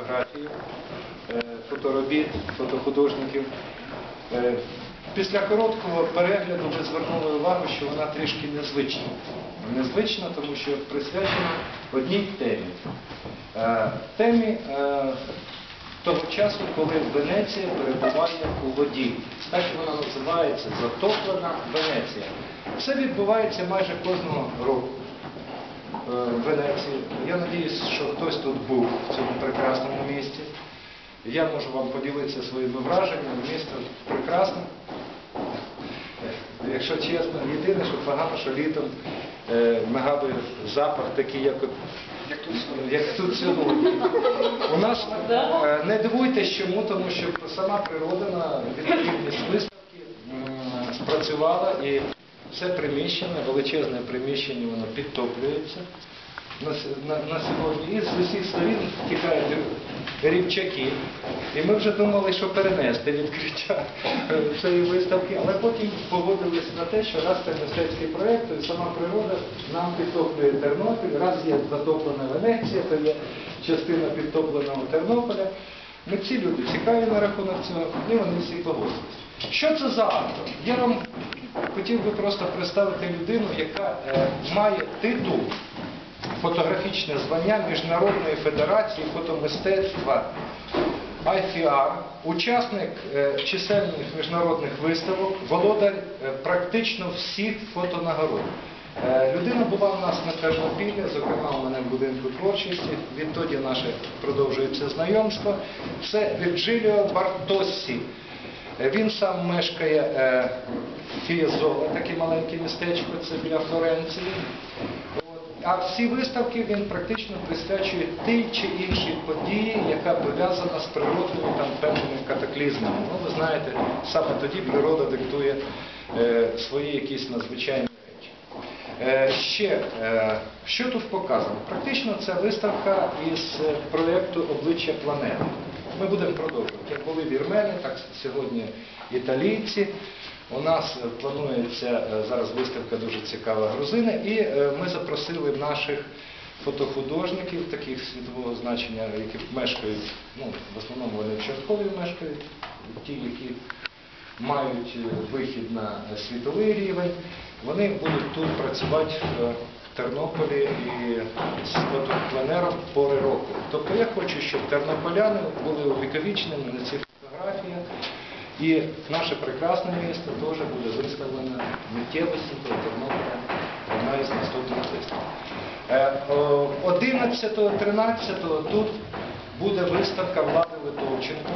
фотографій, е, фоторобіт, фотохудожників. Е, Після короткого перегляду ви звернули увагу, що вона трішки незвична. Незвична, тому що присвячена одній темі. Е, Темі того часу, коли Венеція перебуває у воді. Так вона називається Затоплена Венеція. Це відбувається майже кожного року в Венеції. Я сподіваюся, що хтось тут був в цьому прекрасному місті. Я можу вам поділитися своїми враженнями. Місто прекрасне. Е, Якщо чесно, єдине, що погано, що літом е, нагадує запах такий, як, от, як тут сьогодні. У нас е, не дивуйтесь чому, тому що сама природа на відповідність виставки спрацювала і все приміщення, величезне приміщення, воно підтоплюється на, на, на сьогодні. І з усіх сторін тікають рівчаки. І ми вже думали, що перенести відкриття цієї виставки, але потім погодилися на те, що раз це мистецький проєкт, то і сама природа нам підтоплює Тернопіль, раз є затоплена Венеція, то є частина підтопленого Тернополя. Ми ці люди цікаві на рахунок цього, і вони всі погодилися. Що це за автор? Я вам хотів би просто представити людину, яка е, має титул фотографічне звання Міжнародної федерації фотомистецтва IFR, учасник е, чисельних міжнародних виставок, володар е, практично всіх фотонагород. Людина була у нас на Тернопілі, зокрема у мене в будинку творчості. Відтоді наше продовжується знайомство. Це Вірджиліо Бартоссі. Е, Він сам мешкає е, в Фієзоле, таке маленьке містечко, це біля Флоренції. А всі виставки він практично присвячує тій чи іншій події, яка пов'язана з природними там певними катаклізмами. Ну, ви знаєте, саме тоді природа диктує е, свої якісь надзвичайні речі. Е, ще, е, що тут показано? Практично це виставка із е, проєкту Обличчя планети. Ми будемо продовжувати. Як були вірмени, так сьогодні італійці. У нас планується е, зараз виставка дуже цікава грузини, і е, ми запросили наших фотохудожників таких світового значення, які мешкають, ну, в основному вони в мешкають, ті, які мають е, вихід на світовий рівень. Вони будуть тут працювати Тернополі і з фотопленером пори року. Тобто я хочу, щоб тернополяни були увіковічними на цих фотографіях. І наше прекрасне місто теж буде виставлено миттєвості про Тернополя одна із наступних виставок. Е, 11-13 тут буде виставка Влади Литовченко.